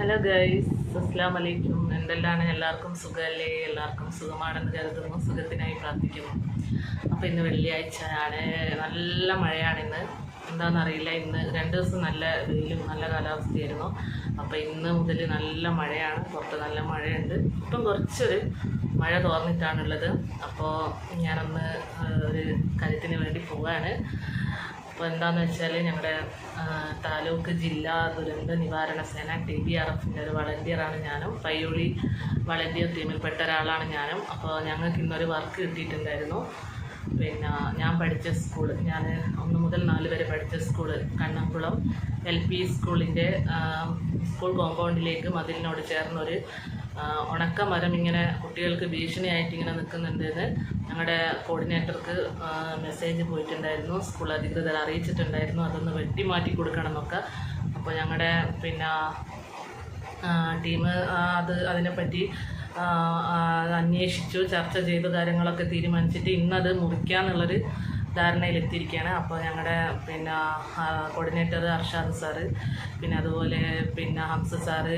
Hello guys അസ്സാം വലൈക്കും എന്തെല്ലാണ് എല്ലാവർക്കും സുഖമല്ലേ? എല്ലാവർക്കും സുഖമാണെന്ന് കരുതുന്നു. സുഖത്തിനായി പ്രാർത്ഥിക്കുന്നു. അപ്പോൾ ഇന്ന് വെള്ളിയാഴ്ച ആണ്. നല്ല മഴയാണ് ഇന്ന്. എന്താണെന്നറിയില്ല ഇന്ന് രണ്ട് ദിവസം നല്ല വെയിലും നല്ല കാലാവസ്ഥയായിരുന്നു. അപ്പോൾ ഇന്ന് മുതൽ നല്ല മഴയാണ്. പുറത്ത് നല്ല മഴയുണ്ട്. ഇപ്പം കുറച്ചൊരു മഴ തോർന്നിട്ടാണുള്ളത്. അപ്പോൾ ഞാനൊന്ന് ഒരു കാര്യത്തിന് വേണ്ടി പോവുകയാണ് അപ്പോൾ എന്താണെന്ന് വെച്ചാൽ ഞങ്ങളുടെ താലൂക്ക് ജില്ലാ ദുരന്ത നിവാരണ സേന ടി ബി ആർ എഫിന്റെ ഒരു വളണ്ടിയറാണ് ഞാനും. പയ്യോളി വളണ്ടിയർ ടീമിൽപ്പെട്ട ഒരാളാണ് ഞാനും. അപ്പോൾ ഞങ്ങൾക്ക് ഇന്നൊരു വർക്ക് കിട്ടിയിട്ടുണ്ടായിരുന്നു. പിന്നെ ഞാൻ പഠിച്ച സ്കൂൾ ഞാൻ ഒന്ന് മുതൽ നാല് വരെ പഠിച്ച സ്കൂൾ കണ്ണംകുളം എൽ പി സ്കൂളിന്റെ സ്കൂൾ കോമ്പൗണ്ടിലേക്ക് മതിലിനോട് ചേർന്നൊരു ഉണക്ക മരം ഇങ്ങനെ കുട്ടികൾക്ക് ഭീഷണിയായിട്ട് ഇങ്ങനെ നിൽക്കുന്നുണ്ടെന്ന് ഞങ്ങളുടെ കോർഡിനേറ്റർക്ക് മെസ്സേജ് പോയിട്ടുണ്ടായിരുന്നു സ്കൂൾ അധികൃതർ അറിയിച്ചിട്ടുണ്ടായിരുന്നു അതൊന്ന് വെട്ടി മാറ്റി കൊടുക്കണം എന്നൊക്കെ അപ്പോൾ ഞങ്ങളുടെ പിന്നെ ടീം അത് അതിനെപ്പറ്റി അന്വേഷിച്ചു ചർച്ച ചെയ്തു കാര്യങ്ങളൊക്കെ തീരുമാനിച്ചിട്ട് ഇന്നത് മുറിക്കാന്നുള്ളൊരു ധാരണയിലെത്തിയിരിക്കുകയാണ്. അപ്പോൾ ഞങ്ങളുടെ പിന്നെ കോർഡിനേറ്റർ അർഷാദ് സാറ് പിന്നെ അതുപോലെ പിന്നെ ഹംസ സാറ്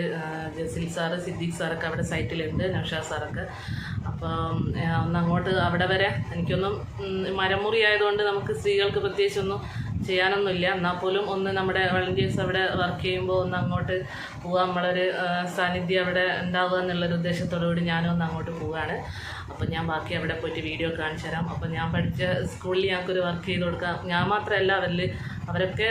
ജസിൽ സാറ് സിദ്ദീഖ് സാറൊക്കെ അവിടെ സൈറ്റിലുണ്ട് നൗഷാദ് സാറൊക്കെ അപ്പോൾ ആ, ഒന്ന് അങ്ങോട്ട് അവിടെ വരെ. എനിക്കൊന്നും മരമുറി ആയതുകൊണ്ട് നമുക്ക് സ്ത്രീകൾക്ക് പ്രത്യേകിച്ചൊന്നും ചെയ്യാനൊന്നുമില്ല. എന്നാൽ പോലും ഒന്ന് നമ്മുടെ വളണ്ടിയേഴ്സ് അവിടെ വർക്ക് ചെയ്യുമ്പോൾ ഒന്ന് അങ്ങോട്ട് പോകാൻ നമ്മളൊരു സാന്നിധ്യം അവിടെ ഉണ്ടാവുക എന്നുള്ളൊരു ഉദ്ദേശത്തോടു കൂടി ഞാനും ഒന്ന് അങ്ങോട്ട് പോവുകയാണ്. അപ്പോൾ ഞാൻ ബാക്കി അവിടെ പോയിട്ട് വീഡിയോ കാണിച്ചു തരാം. അപ്പോൾ ഞാൻ പഠിച്ച സ്കൂളിൽ ഞങ്ങൾക്കൊരു വർക്ക് ചെയ്ത് കൊടുക്കാം. ഞാൻ മാത്രമല്ല അവരിൽ അവരൊക്കെ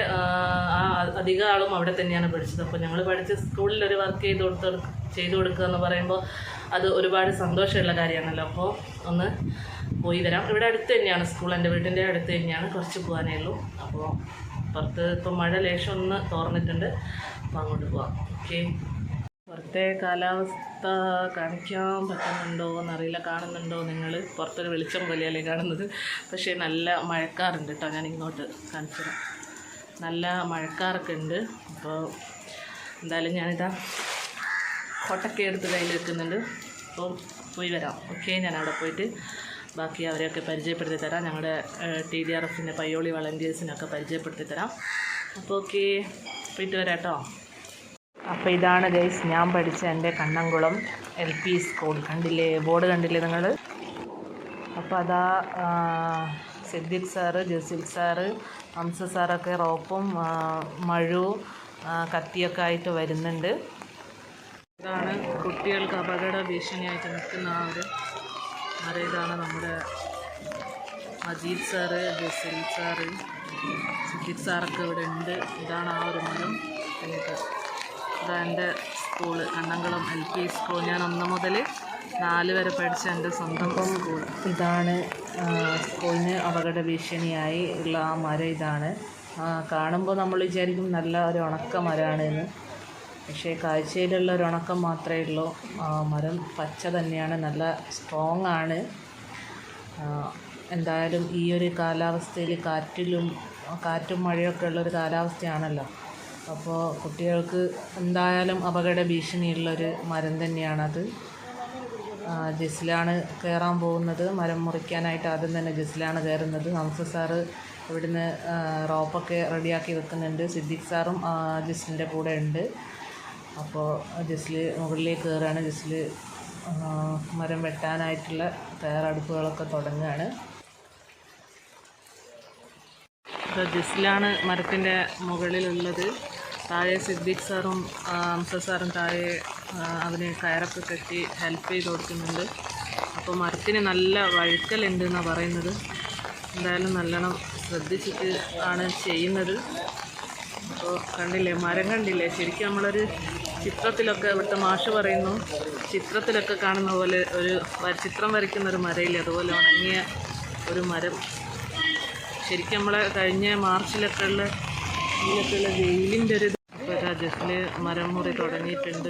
ആ, അധിക ആളും അവിടെ തന്നെയാണ് പഠിച്ചത്. അപ്പോൾ ഞങ്ങൾ പഠിച്ച സ്കൂളിൽ ഒരു വർക്ക് ചെയ്ത് കൊടുത്ത് ചെയ്തു കൊടുക്കുക എന്ന് പറയുമ്പോൾ അത് ഒരുപാട് സന്തോഷമുള്ള കാര്യമാണല്ലോ. അപ്പോൾ ഒന്ന് പോയി വരാം. ഇവിടെ അടുത്ത് തന്നെയാണ് സ്കൂൾ എന്റെ വീട്ടിന്റെ അടുത്ത് തന്നെയാണ് കുറച്ച് പോകാനേ ഉള്ളൂ. അപ്പോൾ പുറത്ത് ഇപ്പോൾ മഴ ലേശം ഒന്ന് തോർന്നിട്ടുണ്ട്. അപ്പോൾ അങ്ങോട്ട് പോവാം. ഓക്കെ പുറത്തെ കാലാവസ്ഥ കാണിക്കാൻ പറ്റുന്നുണ്ടോ എന്നറിയില്ല. കാണുന്നുണ്ടോ നിങ്ങൾ? പുറത്തൊരു വെളിച്ചം പോലെയല്ലേ കാണുന്നത്? പക്ഷേ നല്ല മഴക്കാറുണ്ട് കേട്ടോ. ഞാൻ ഇങ്ങോട്ട് കാണിച്ചു നല്ല മഴക്കാറൊക്കെ ഉണ്ട്. അപ്പോൾ എന്തായാലും ഞാനിതാ കൊട്ടൊക്കെ എടുത്ത് കയ്യിൽ വെക്കുന്നുണ്ട്. അപ്പോൾ പോയി വരാം. ഓക്കെ ഞാൻ അവിടെ പോയിട്ട് ബാക്കി അവരെയൊക്കെ പരിചയപ്പെടുത്തി തരാം. ഞങ്ങളുടെ ടി ഡി ആർ എഫിന്റെ പയ്യോളി വളണ്ടിയേഴ്സിനൊക്കെ പരിചയപ്പെടുത്തി തരാം. അപ്പോൾ ഓക്കെ പോയിട്ട് വരാം കേട്ടോ. അപ്പോൾ ഇതാണ് ഗൈസ് ഞാൻ പഠിച്ച എന്റെ കണ്ണംകുളം എൽ പി സ്കൂൾ കണ്ടില്ലേ? ബോർഡ് കണ്ടില്ലേ നിങ്ങൾ അപ്പോൾ അതാ സിദ്ദിഖ് സാറ് ജസീൽ സാറ് ഹംസ സാറൊക്കെ റോപ്പും മഴു കത്തിയൊക്കെ ആയിട്ട് വരുന്നുണ്ട്. ഇതാണ് കുട്ടികൾക്ക് അപകട ഭീഷണിയായിട്ട് നിൽക്കുന്ന ആ ഒരു മരം. നമ്മുടെ മജീദ് സാറ് ജസീൽ സാറ് സിദ്ദിഖ് സാറൊക്കെ ഇവിടെ ഉണ്ട്. ഇതാണ് ആ ഒരു മരം. എന്റെ school Kannamkulam L P school ഞാൻ ഒന്ന് മുതൽ നാല് വരെ പഠിച്ച എന്റെ സ്വന്തം സ്കൂൾ ഇതാണ് സ്കൂളിന് അപകട ഭീഷണിയായി ഉള്ള ആ മരം ഇതാണ്. കാണുമ്പോൾ നമ്മൾ വിചാരിക്കും നല്ല ഒരു ഉണക്ക മരമാണ് എന്ന് പക്ഷേ കാഴ്ചയിലുള്ള ഒരു ഉണക്കം മാത്രമേ ഉള്ളൂ. ആ, മരം പച്ച തന്നെയാണ് നല്ല സ്ട്രോങ് ആണ്. എന്തായാലും ഈ ഒരു കാലാവസ്ഥയിൽ കാറ്റിലും കാറ്റും മഴയൊക്കെ ഉള്ളൊരു കാലാവസ്ഥയാണല്ലോ. അപ്പോൾ കുട്ടികൾക്ക് എന്തായാലും അപകട ഭീഷണിയുള്ളൊരു മരം തന്നെയാണത്. ജസ്സിലാണ് കയറാൻ പോകുന്നത്. മരം മുറിക്കാനായിട്ട് ആദ്യം തന്നെ ജസ്സിലാണ് കയറുന്നത് ഹംസ സാറ് ഇവിടുന്ന് റോപ്പൊക്കെ റെഡിയാക്കി വെക്കുന്നുണ്ട്. സിദ്ദിഖ് സാറും ജസ്സിലിന്റെ കൂടെ ഉണ്ട്. അപ്പോൾ ജസ്സിൽ മുകളിലേക്ക് കയറുകയാണ് ജസ്സിൽ മരം വെട്ടാനായിട്ടുള്ള തയ്യാറെടുപ്പുകളൊക്കെ തുടങ്ങുകയാണ്. ജസിലാണ് മരത്തിന്റെ മുകളിലുള്ളത്. താഴെ സിദ്ദിഖ് സാറും അംസ സാറും താഴെ അവന് കയറൊക്കെ കെട്ടി ഹെൽപ്പ് ചെയ്ത് കൊടുക്കുന്നുണ്ട്. അപ്പോൾ മരത്തിന് നല്ല വഴുക്കലുണ്ട് എന്നാണ് പറയുന്നത്. എന്തായാലും നല്ലോണം ശ്രദ്ധിച്ചിട്ട് ആണ് ചെയ്യുന്നത്. അപ്പോൾ കണ്ടില്ലേ മരം കണ്ടില്ലേ? ശരിക്കും നമ്മളൊരു ചിത്രത്തിലൊക്കെ ഇവിടുത്തെ മാഷ് പറയുന്നു ചിത്രത്തിലൊക്കെ കാണുന്ന പോലെ ഒരു ചിത്രം വരയ്ക്കുന്ന ഒരു മരയില്ലേ? അതുപോലെ ഉണങ്ങിയ ഒരു മരം. ശരിക്കും നമ്മളെ കഴിഞ്ഞ മാർച്ചിലൊക്കെ ഉള്ള ഇതിലൊക്കെ വെയിലിന്റെ ഒരു ഇപ്പോൾ ജസ്റ്റിൽ മരം മുറി തുടങ്ങിയിട്ടുണ്ട്.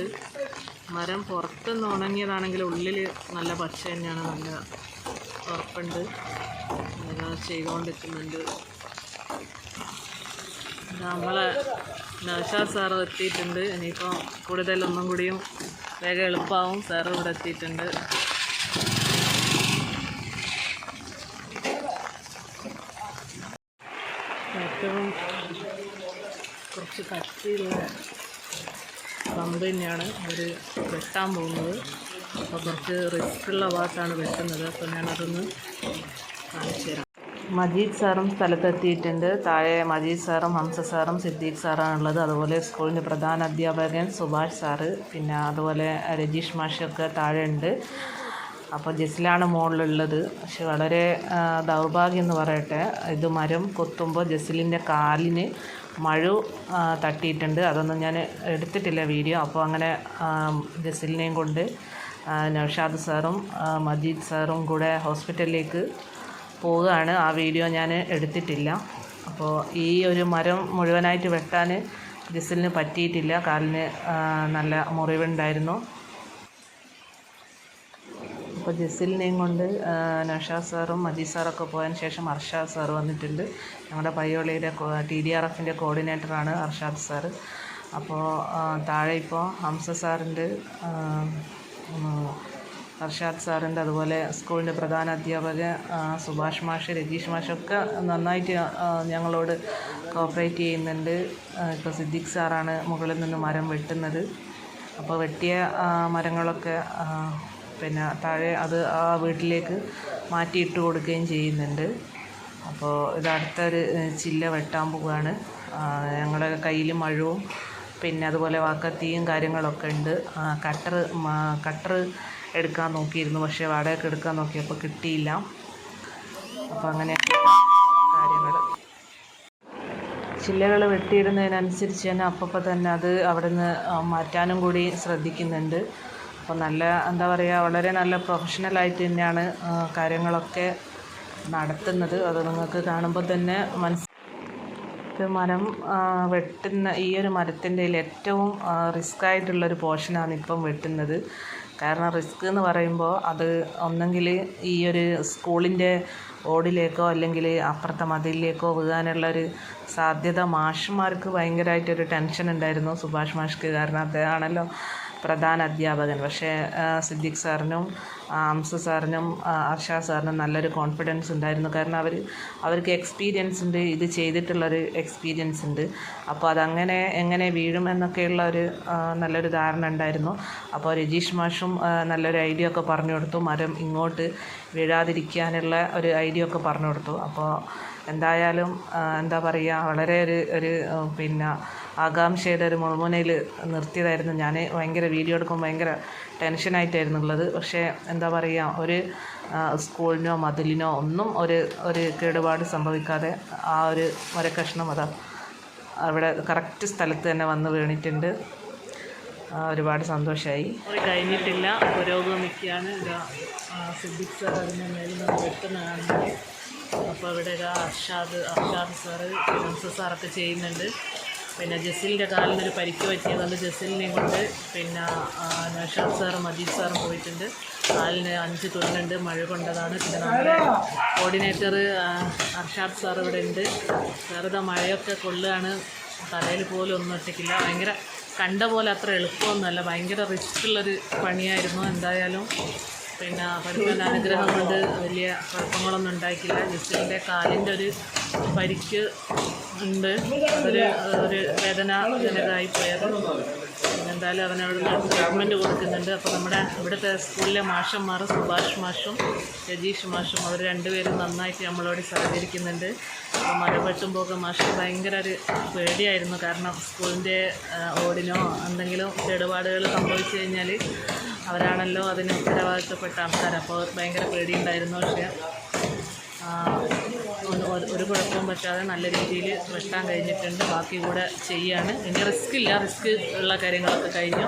മരം പുറത്തുനിന്ന് ഉണങ്ങിയതാണെങ്കിൽ ഉള്ളിൽ നല്ല പച്ച തന്നെയാണ് നല്ല ഉറപ്പുണ്ട്. ഇതാ ചെയ്തുകൊണ്ടിരിക്കുന്നുണ്ട്. നമ്മളെ നൗഷാദ് സാറ് എത്തിയിട്ടുണ്ട്. ഇനിയിപ്പോൾ കൂടുതലൊന്നും കൂടിയും വേഗം എളുപ്പമാവും. സാറ് ഇവിടെ എത്തിയിട്ടുണ്ട് ഏറ്റവും കുറച്ച് കട്ടിയുള്ള കമ്പ് തന്നെയാണ് അവർ വെട്ടാൻ പോകുന്നത്. അപ്പോൾ കുറച്ച് റിസ്ക് ഉള്ള ഭാഗത്താണ് വെട്ടുന്നത്. അപ്പോൾ ഞാനതൊന്ന് കാണിച്ചു തരാം. മജീദ് സാറും സ്ഥലത്തെത്തിയിട്ടുണ്ട്. താഴെ മജീദ് സാറും ഹംസ സാറും സിദ്ദീഖ് സാറാണ് ഉള്ളത് അതുപോലെ സ്കൂളിന്റെ പ്രധാന അധ്യാപകൻ സുഭാഷ് സാറ്. പിന്നെ അതുപോലെ രജീഷ് മാഷൊക്കെ താഴെ ഉണ്ട് അപ്പോൾ ജസിലാണ് മുകളിലുള്ളത് പക്ഷെ വളരെ ദൗർഭാഗ്യം എന്ന് പറയട്ടെ ഇത് മരം കൊത്തുമ്പോൾ ജസിലിന്റെ കാലിന് മഴ തട്ടിയിട്ടുണ്ട്. അതൊന്നും ഞാൻ എടുത്തിട്ടില്ല വീഡിയോ. അപ്പോൾ അങ്ങനെ ജെസ്സിലിനെയും കൊണ്ട് നൌഷാദ് സാറും മജീദ് സാറും കൂടെ ഹോസ്പിറ്റലിലേക്ക് പോവുകയാണ്. ആ വീഡിയോ ഞാൻ എടുത്തിട്ടില്ല. അപ്പോൾ ഈ ഒരു മരം മുഴുവനായിട്ട് വെട്ടാൻ ജസിലിന് പറ്റിയിട്ടില്ല. കാലിന് നല്ല മുറിവുണ്ടായിരുന്നു. അപ്പോൾ ജസിലിനെയും കൊണ്ട് നഷാ സാറും മജീദ് സാറൊക്കെ പോയതിന് ശേഷം അർഷാദ് സാർ വന്നിട്ടുണ്ട്. ഞങ്ങളുടെ പയ്യോളിയുടെ ടി ഡി ആർ എഫിന്റെ കോർഡിനേറ്ററാണ് അർഷാദ് സാറ്. അപ്പോൾ താഴെ ഇപ്പോൾ ഹംസ സാറിന്റെ അർഷാദ് സാറിന്റെ അതുപോലെ സ്കൂളിന്റെ പ്രധാന അധ്യാപക സുഭാഷ് മാഷ് രജീഷ് മാഷൊക്കെ നന്നായിട്ട് ഞങ്ങളോട് കോപ്പറേറ്റ് ചെയ്യുന്നുണ്ട്. ഇപ്പോൾ സിദ്ദിഖ് സാറാണ് മുകളിൽ നിന്ന് മരം വെട്ടുന്നത്. അപ്പോൾ വെട്ടിയ മരങ്ങളൊക്കെ പിന്നെ താഴെ അത് ആ വീട്ടിലേക്ക് മാറ്റിയിട്ട് കൊടുക്കുകയും ചെയ്യുന്നുണ്ട്. അപ്പോൾ ഇത് അടുത്തൊരു ചില്ല വെട്ടാൻ പോവുകയാണ്. ഞങ്ങളുടെ കയ്യിൽ മഴവും പിന്നെ അതുപോലെ വാക്കത്തിയും കാര്യങ്ങളൊക്കെ ഉണ്ട്. കട്ടർ കട്ടർ എടുക്കാൻ നോക്കിയിരുന്നു. പക്ഷേ വാടകയ്ക്ക് എടുക്കാൻ നോക്കിയപ്പോൾ കിട്ടിയില്ല. അപ്പോൾ അങ്ങനെ കാര്യങ്ങൾ. ചില്ലകൾ വെട്ടിയിടുന്നതിനനുസരിച്ച് തന്നെ അപ്പപ്പം തന്നെ അത് അവിടെ നിന്ന് മാറ്റാനും കൂടി ശ്രദ്ധിക്കുന്നുണ്ട്. അപ്പോൾ നല്ല എന്താ പറയുക വളരെ നല്ല പ്രൊഫഷണലായിട്ട് തന്നെയാണ് കാര്യങ്ങളൊക്കെ നടത്തുന്നത്. അത് നിങ്ങൾക്ക് കാണുമ്പോൾ തന്നെ മനസ്സ് മരം വെട്ടുന്ന ഈ ഒരു മരത്തിന്റെ ഏറ്റവും റിസ്ക് ആയിട്ടുള്ളൊരു പോർഷനാണ് ഇപ്പം വെട്ടുന്നത്. കാരണം റിസ്ക് എന്ന് പറയുമ്പോൾ അത് ഒന്നെങ്കിൽ ഈ ഒരു സ്കൂളിന്റെ ഓടിലേക്കോ അല്ലെങ്കിൽ അപ്പുറത്തെ മതിലിലേക്കോ വീഴാനുള്ളൊരു സാധ്യത മാഷ്മാർക്ക് ഭയങ്കരമായിട്ടൊരു ടെൻഷൻ ഉണ്ടായിരുന്നു. സുഭാഷ് മാഷ്ക്ക് കാരണം അദ്ദേഹമാണല്ലോ പ്രധാന അധ്യാപകൻ. പക്ഷേ സിദ്ദിഖ് സാറിനും അംസ സാറിനും അർഷ സാറിനും നല്ലൊരു കോൺഫിഡൻസ് ഉണ്ടായിരുന്നു. കാരണം അവർ അവർക്ക് എക്സ്പീരിയൻസ് ഉണ്ട് ഇത് ചെയ്തിട്ടുള്ളൊരു എക്സ്പീരിയൻസ് ഉണ്ട്. അപ്പോൾ അതങ്ങനെ എങ്ങനെ വീഴും എന്നൊക്കെയുള്ള ഒരു നല്ലൊരു ധാരണ ഉണ്ടായിരുന്നു. അപ്പോൾ രജീഷ് മാഷും നല്ലൊരു ഐഡിയ ഒക്കെ പറഞ്ഞു കൊടുത്തു. മരം ഇങ്ങോട്ട് വീഴാതിരിക്കാനുള്ള ഒരു ഐഡിയ ഒക്കെ പറഞ്ഞു കൊടുത്തു. അപ്പോൾ എന്തായാലും എന്താ പറയുക വളരെ ഒരു ഒരു പിന്നെ ആകാംക്ഷയുടെ ഒരു മുൾമുനയിൽ നിർത്തിയതായിരുന്നു. ഞാൻ ഭയങ്കര വീഡിയോ എടുക്കുമ്പോൾ ഭയങ്കര ടെൻഷനായിട്ടായിരുന്നു ഉള്ളത്. പക്ഷേ എന്താ പറയുക ഒരു സ്കൂളിനോ മതിലിനോ ഒന്നും ഒരു ഒരു കേടുപാട് സംഭവിക്കാതെ ആ ഒരു മരക്കഷ്ണം അതാ അവിടെ കറക്റ്റ് സ്ഥലത്ത് തന്നെ വന്ന് വീണിട്ടുണ്ട്. ഒരുപാട് സന്തോഷമായി കഴിഞ്ഞിട്ടില്ല. പുരോഗമിക്കുകയാണ്. സിദ്ദിഖ് സാർ അപ്പോൾ ഇവിടെ അർഷാദ് അർഷാദ് സാറ് സാറൊക്കെ ചെയ്യുന്നുണ്ട്. പിന്നെ ജസീലിന്റെ കാലിനൊരു പരിക്ക് പറ്റിയതുകൊണ്ട് ജസീലിനെയും കൊണ്ട് പിന്നെ നഷാദ് സാറും മജീദ് സാറും പോയിട്ടുണ്ട്. കാലിന് അഞ്ച് തുന്നുണ്ട് മഴ കൊണ്ടതാണ്. പിന്നെ നമ്മുടെ കോർഡിനേറ്റർ അർഷാദ് സാർ ഇവിടെ ഉണ്ട്. വെറുതെ മഴയൊക്കെ കൊള്ളുകയാണ്. തലയിൽ പോലും ഒന്നും ഒറ്റയ്ക്കില്ല. ഭയങ്കര കണ്ട പോലെ അത്ര എളുപ്പമൊന്നുമല്ല. ഭയങ്കര റിസ്ക് ഉള്ളൊരു പണിയായിരുന്നു. എന്തായാലും പിന്നെ പഠിപ്പന്റെ അനുഗ്രഹം കൊണ്ട് വലിയ കുഴപ്പങ്ങളൊന്നും ഉണ്ടാക്കില്ല ജസ്റ്റിന്റെ കാലിന്റെ ഒരു പരിക്ക് ഉണ്ട്. അതൊരു ഒരു വേദനാജനകമായി പോയത്. എന്തായാലും നിന്ന് ട്രീറ്റ്മെന്റ് കൊടുക്കുന്നുണ്ട്. അപ്പോൾ നമ്മുടെ ഇവിടുത്തെ സ്കൂളിലെ മാഷന്മാർ സുഭാഷ് മാഷും രജീഷ് മാഷും അവർ രണ്ടുപേരും നന്നായിട്ട് നമ്മളോട് സഹകരിക്കുന്നുണ്ട്. അപ്പോൾ മഴ വെട്ടുമ്പോൾ മാഷ് ഭയങ്കര ഒരു പേടിയായിരുന്നു. കാരണം സ്കൂളിന്റെ ഓടിനോ എന്തെങ്കിലും കേടുപാടുകൾ സംഭവിച്ചു കഴിഞ്ഞാൽ അവരാണല്ലോ അതിന് ഉത്തരവാദിത്തപ്പെട്ട ആൾക്കാർ. അപ്പോൾ ഭയങ്കര പേടിയുണ്ടായിരുന്നു. പക്ഷേ ഒരു- കുഴപ്പവും പറ്റാതെ നല്ല രീതിയിൽ വെട്ടാൻ കഴിഞ്ഞിട്ടുണ്ട്. ബാക്കി കൂടെ ചെയ്യാണ്. ഇനി റിസ്ക് ഇല്ല. റിസ്ക് ഉള്ള കാര്യങ്ങളൊക്കെ കഴിഞ്ഞു.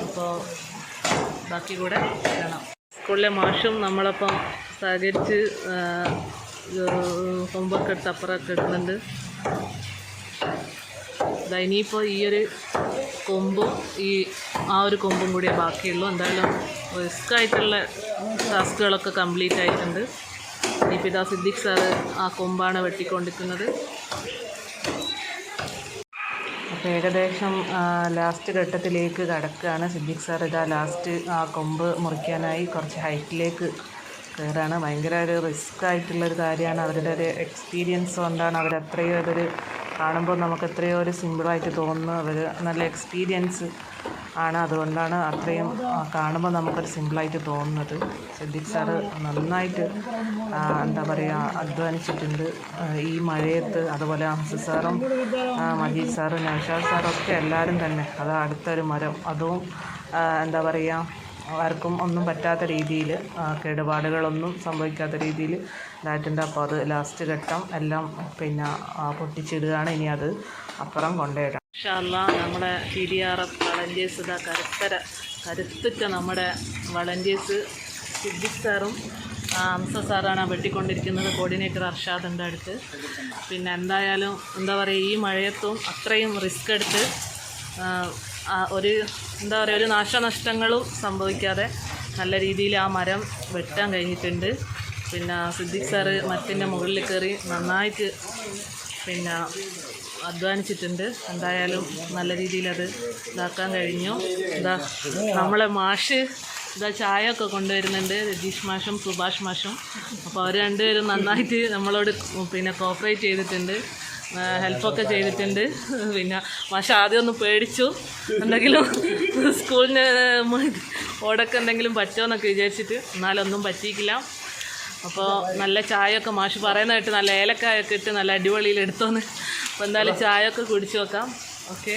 അപ്പോൾ ബാക്കി കൂടെ വേണം സ്കൂളിലെ മാഷും നമ്മളപ്പം സഹകരിച്ച് ഹോംവർക്ക് എടുത്ത് അപ്പുറമൊക്കെ എടുക്കുന്നുണ്ട് ദാ ഇനിയിപ്പോൾ ഈ ഒരു കൊമ്പും ഈ ആ ഒരു കൊമ്പും കൂടിയേ ബാക്കിയുള്ളൂ. എന്തായാലും റിസ്ക് ആയിട്ടുള്ള ടാസ്കുകളൊക്കെ കംപ്ലീറ്റ് ആയിട്ടുണ്ട്. ഇനിയിപ്പോൾ സിദ്ദിഖ് സാറ് ആ കൊമ്പാണ് വെട്ടിക്കൊണ്ടിരിക്കുന്നത്. അപ്പോൾ ഏകദേശം ലാസ്റ്റ് ഘട്ടത്തിലേക്ക് കടക്കുകയാണ്. സിദ്ദിഖ് സാർ ഇതാ ലാസ്റ്റ് ആ കൊമ്പ് മുറിക്കാനായി കുറച്ച് ഹൈറ്റിലേക്ക് കയറാണ്. ഭയങ്കര ഒരു റിസ്ക് ആയിട്ടുള്ളൊരു കാര്യമാണ്. അവരുടെ ഒരു എക്സ്പീരിയൻസ് കൊണ്ടാണ് അവരത്രയും അതൊരു കാണുമ്പോൾ നമുക്ക് എത്രയോ ഒരു സിമ്പിളായിട്ട് തോന്നുന്നു നല്ല എക്സ്പീരിയൻസ് ആണ്. അതുകൊണ്ടാണ് അത്രയും കാണുമ്പോൾ നമുക്കൊരു സിമ്പിളായിട്ട് തോന്നുന്നത്. സിദ്ദിഖ് സാറ് നന്നായിട്ട് എന്താ പറയുക അധ്വാനിച്ചിട്ടുണ്ട്. ഈ മഴയത്ത് അതുപോലെ ഹംസ സാറും മജീദ് സാറും നൗഷാദ് സാറും ഒക്കെ എല്ലാവരും തന്നെ. അത് അടുത്തൊരു മരം. അതും എന്താ പറയുക ആർക്കും ഒന്നും പറ്റാത്ത രീതിയിൽ കേടുപാടുകളൊന്നും സംഭവിക്കാത്ത രീതിയിൽ ഇതായിട്ടുണ്ട് അപ്പോൾ അത് ലാസ്റ്റ് ഘട്ടം എല്ലാം പിന്നെ പൊട്ടിച്ചിടുകയാണ് ഇനി അത് അപ്പുറം കൊണ്ടുപോയിടാം ഷാല്ല നമ്മുടെ T D R F volunteers ഇതാ കരുത്തര കരുത്തുറ്റ നമ്മുടെ വളണ്ടിയേഴ്സ് സിദ്ദിഖ് സാറും അംസ സാറാണ് വെട്ടിക്കൊണ്ടിരിക്കുന്നത് കോർഡിനേറ്റർ അർഷാദിന്റെ അടുത്ത്. പിന്നെ എന്തായാലും എന്താ പറയുക ഈ മഴയത്തും അത്രയും റിസ്ക് എടുത്ത് ഒരു എന്താ പറയുക ഒരു നാശനഷ്ടങ്ങളും സംഭവിക്കാതെ നല്ല രീതിയിൽ ആ മരം വെട്ടാൻ കഴിഞ്ഞിട്ടുണ്ട്. പിന്നെ സിദ്ദിഖ് സാറ് മരത്തിന്റെ മുകളിൽ കയറി നന്നായിട്ട് പിന്നെ അധ്വാനിച്ചിട്ടുണ്ട്. എന്തായാലും നല്ല രീതിയിൽ അത് ഇതാക്കാൻ കഴിഞ്ഞു. എന്താ നമ്മളെ മാഷ് ഇതാ ചായ ഒക്കെ കൊണ്ടുവരുന്നുണ്ട്. രജീഷ് മാഷും സുഭാഷ് മാഷും. അപ്പോൾ അവർ രണ്ടുപേരും നന്നായിട്ട് നമ്മളോട് പിന്നെ കോപ്പറേറ്റ് ചെയ്തിട്ടുണ്ട്. ഹെൽപ്പൊക്കെ ചെയ്തിട്ടുണ്ട്. പിന്നെ മാഷ ആദ്യം ഒന്ന് പേടിച്ചു. എന്തെങ്കിലും സ്കൂളിന് ഓടൊക്കെ എന്തെങ്കിലും പറ്റുമോ എന്നൊക്കെ വിചാരിച്ചിട്ട് എന്നാലൊന്നും പറ്റിയിക്കില്ല. അപ്പോൾ നല്ല ചായയൊക്കെ മാഷ് പറയുന്നതായിട്ട് നല്ല ഏലക്കായൊക്കെ ഇട്ട് നല്ല അടിപൊളിയിൽ എടുത്തോന്ന്. അപ്പോൾ എന്തായാലും ചായയൊക്കെ കുടിച്ചു നോക്കാം. ഓക്കെ.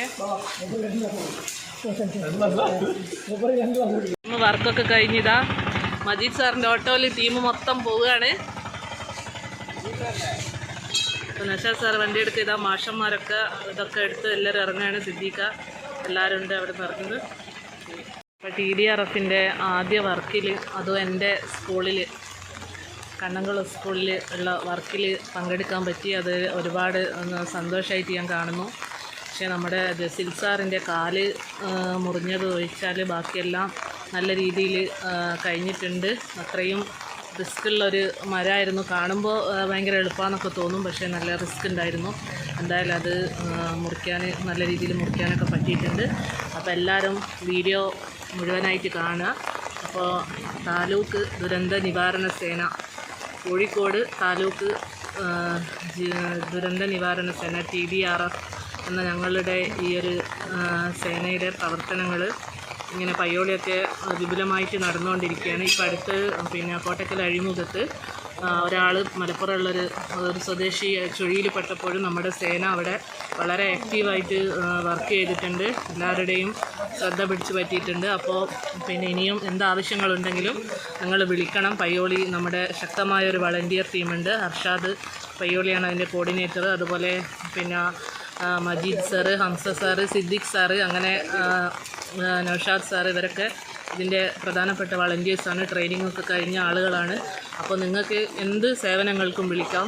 വർക്കൊക്കെ കഴിഞ്ഞിതാ. മജീദ് സാറിന്റെ ഓട്ടോയിൽ ടീം മൊത്തം പോവുകയാണ്. നഷാദ് സാർ വണ്ടി എടുത്ത് ഇതാ മാഷന്മാരൊക്കെ ഇതൊക്കെ എടുത്ത് എല്ലാവരും ഇറങ്ങുകയാണ് സിദ്ദീഖ. എല്ലാവരും ഉണ്ട് അവിടെ നിറഞ്ഞത് അപ്പോൾ ടി ഡി ആർ എഫിന്റെ ആദ്യ വർക്കിൽ അതും എന്റെ സ്കൂളിൽ കണ്ണംകുളം സ്കൂളിൽ ഉള്ള വർക്കിൽ പങ്കെടുക്കാൻ പറ്റി. അത് ഒരുപാട് സന്തോഷമായിട്ട് ഞാൻ കാണുന്നു. പക്ഷേ നമ്മുടെ ജസിൽ സാറിന്റെ കാൽ മുറിഞ്ഞത് ഒഴിച്ചാൽ ബാക്കിയെല്ലാം നല്ല രീതിയിൽ കഴിഞ്ഞിട്ടുണ്ട്. അത്രയും റിസ്ക്കുള്ളൊരു മരമായിരുന്നു. കാണുമ്പോൾ ഭയങ്കര എളുപ്പമാണെന്നൊക്കെ തോന്നും. പക്ഷേ നല്ല റിസ്ക് ഉണ്ടായിരുന്നു എന്തായാലും അത് മുറിക്കാൻ നല്ല രീതിയിൽ മുറിക്കാനൊക്കെ പറ്റിയിട്ടുണ്ട്. അപ്പോൾ എല്ലാവരും വീഡിയോ മുഴുവനായിട്ട് കാണുക. അപ്പോൾ താലൂക്ക് ദുരന്ത നിവാരണ സേന കോഴിക്കോട് താലൂക്ക് ദുരന്ത നിവാരണ സേന ടി ഡി ആർ എഫ് എന്ന ഞങ്ങളുടെ ഈ ഒരു സേനയുടെ പ്രവർത്തനങ്ങൾ ഇങ്ങനെ പയ്യോളിയൊക്കെ വിപുലമായിട്ട് നടന്നുകൊണ്ടിരിക്കുകയാണ്. ഇപ്പോൾ അടുത്ത് പിന്നെ കോട്ടക്കൽ അഴിമുഖത്ത് ഒരാൾ മലപ്പുറമുള്ളൊരു ഒരു സ്വദേശി ചുഴിയിൽ പെട്ടപ്പോഴും നമ്മുടെ സേന അവിടെ വളരെ ആക്റ്റീവായിട്ട് വർക്ക് ചെയ്തിട്ടുണ്ട്. എല്ലാവരുടെയും ശ്രദ്ധ പിടിച്ചു പറ്റിയിട്ടുണ്ട്. അപ്പോൾ പിന്നെ ഇനിയും എന്താവശ്യങ്ങളുണ്ടെങ്കിലും നിങ്ങൾ വിളിക്കണം. പയ്യോളി നമ്മുടെ ശക്തമായ ഒരു വളണ്ടിയർ ടീമുണ്ട് ഹർഷാദ് പയ്യോളിയാണ് അതിന്റെ കോർഡിനേറ്റർ അതുപോലെ പിന്നെ Majeed sir Hamsa sir Siddique sir അങ്ങനെ നൗഷാദ് സാർ ഇവരൊക്കെ ഇതിന്റെ പ്രധാനപ്പെട്ട വളണ്ടിയേഴ്സാണ് ട്രെയിനിങ് ഒക്കെ കഴിഞ്ഞ ആളുകളാണ്. അപ്പോൾ നിങ്ങൾക്ക് എന്ത് സേവനങ്ങൾക്കും വിളിക്കാം.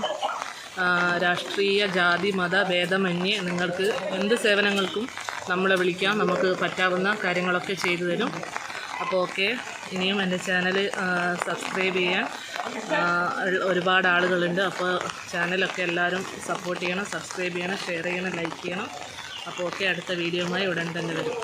രാഷ്ട്രീയ ജാതി മത ഭേദമന്യേ നിങ്ങൾക്ക് എന്ത് സേവനങ്ങൾക്കും നമ്മളെ വിളിക്കാം. നമുക്ക് പറ്റാവുന്ന കാര്യങ്ങളൊക്കെ ചെയ്തു തരും. അപ്പോൾ ഓക്കെ ഇനിയും എന്റെ ചാനൽ സബ്സ്ക്രൈബ് ചെയ്യാൻ ഒരുപാട് ആളുകളുണ്ട്. അപ്പോൾ ചാനലൊക്കെ എല്ലാവരും സപ്പോർട്ട് ചെയ്യണം സബ്സ്ക്രൈബ് ചെയ്യണം ഷെയർ ചെയ്യണം ലൈക്ക് ചെയ്യണം. അപ്പോൾ ഓക്കെ അടുത്ത വീഡിയോയുമായി ഉടൻ തന്നെ വരും.